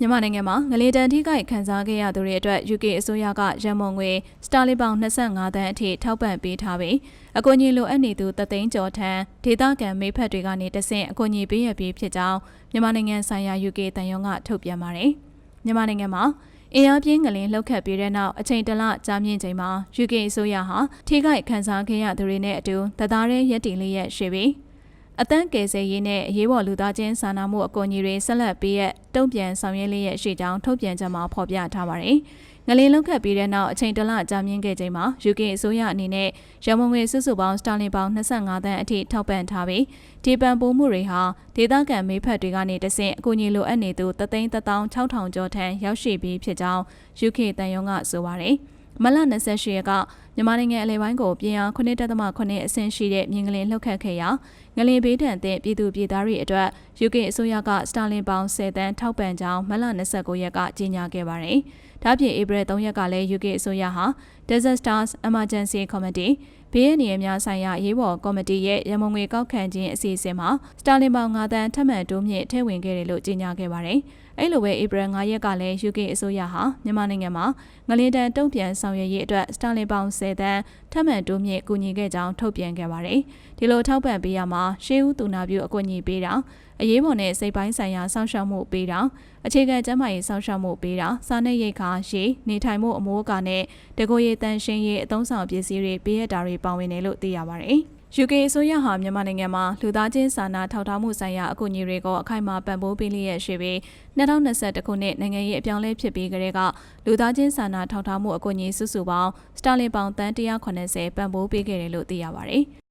မြန်မာနိုင်ငံမှာငလေတန်ထိခိုက်ခံစားခဲ့ရသူတွေအတွက် UK အစိုးရကရန်မုံငွေစတာလီပေါင်25တန်းအထိထောက်ပံ့ပေးထားပြီးအကူအညီလိုအပ်နေသူတသိန်းကျော်ထံဒေသခံမိဖက်တွေကနေတဆင့်အကူအညီပေးရပြီးဖြစ်ကြောင်းမြန်မာနိုင်ငံဆိုင်ရာ UK တန်ယုံကထုတ်ပြန်ပါတယ်။မြန်မာနိုင်ငံမှာအင်အားပြင်းငလင်လှုပ်ခတ်ပြီးတဲ့နောက်အချိန်တလကြာမြင့်ချိန်မှာ UK အစိုးရဟာထိခိုက်ခံစားခဲ့ရသူတွေနဲ့အတူတသားရဲရက်တီလေးရက်ရှိပြီး အတန်းကယ်ဆယ်ရေးနဲ့အရေးပေါ်လူသားချင်းစာနာမှုအကူအညီတွေဆက်လက်ပေးရတုံ့ပြန်ဆောင်ရွက်လျက်ရှိကြောင်းထုတ်ပြန်ချက်မှာဖော်ပြထားပါတယ်။ငလင်းလောက်ခတ်ပြီးတဲ့နောက်အချိန်တလကြာမြင့်ခဲ့ချိန်မှာ UK အစိုးရအနေနဲ့ရမုံငွေစုစုပေါင်းစတာလင်ပေါင်း25တန်းအထိထောက်ပံ့ထားပြီးဒီပံပိုးမှုတွေဟာဒေသခံမေးဖက်တွေကနေတဆင့်အကူအညီလိုအပ်နေသူ3,16000ကျော်ထံရောက်ရှိပြီးဖြစ်ကြောင်း UK တန်ယုံကဆိုပါတယ်။ မလ28ရက်ကမြန်မာနိုင်ငံအလဲပိုင်းကိုပြင်အား9.8အဆင့်ရှိတဲ့မြင်းကလင်လှုပ်ခတ်ခဲ့ရာငလင်ဘေးဒဏ်သင့်ပြည်သူပြည်သားတွေအတွက် UK အစိုးရကစတာလင်ပေါင်10တန်းထောက်ပံ့ကြောင်းမလ29ရက်ကကြေညာခဲ့ပါတယ်။ဒါ့ပြင်ဧပြီ3ရက်ကလည်း UK အစိုးရဟာ Disasters Emergency Committee ဘေးအန္တရာယ်များဆိုင်ရာရေးပေါ်ကော်မတီရဲ့ရမုံငွေကောက်ခံခြင်းအစီအစဉ်မှာစတာလင်ပေါင်9တန်းထပ်မံတိုးမြင့်ထည့်ဝင်ခဲ့တယ်လို့ကြေညာခဲ့ပါတယ်။အဲ့လိုပဲဧပြီ9ရက်ကလည်း UK အစိုးရဟာမြန်မာနိုင်ငံမှာငလင်တန်တုံ့ပြန်ဆောင်ရွက်ရေးအတွက်စတာလင်ပေါင်10တန်းထပ်မံတိုးမြင့်ကူညီခဲ့ကြောင်းထုတ်ပြန်ခဲ့ပါတယ်။ဒီလိုထောက်ပံ့ပေးရမှာရှေးဦးသူနာပြုအကူအညီပေးတာအရေးပေါ်နဲ့စိတ်ပိုင်းဆိုင်ရာစောင့်ရှောက်မှုပေးတာအခြေခံကျန်းမာရေးစောင့်ရှောက်မှုပေးတာစားနပ်ရိက္ခာရေနေထိုင်မှုအမိုးအကာနဲ့တကိုယ်ရည်တန်ရှင်းရေးအသုံးဆောင်ပစ္စည်းတွေပေးရတာတွေပါဝင်တယ်လို့သိရပါတယ်။ UK အစိုးရဟာမြန်မာနိုင်ငံမှာလူသားချင်းစာနာထောက်ထားမှုဆိုင်ရာအကူအညီတွေကိုအခိုင်အမာပံ့ပိုးပေးလျက်ရှိပြီး2021ခုနှစ်နိုင်ငံရေးအပြောင်းလဲဖြစ်ပြီးကလေးကလူသားချင်းစာနာထောက်ထားမှုအကူအညီစုစုပေါင်းစတာလင်ပေါင်တန်း180ပံ့ပိုးပေးခဲ့တယ်လို့သိရပါတယ်။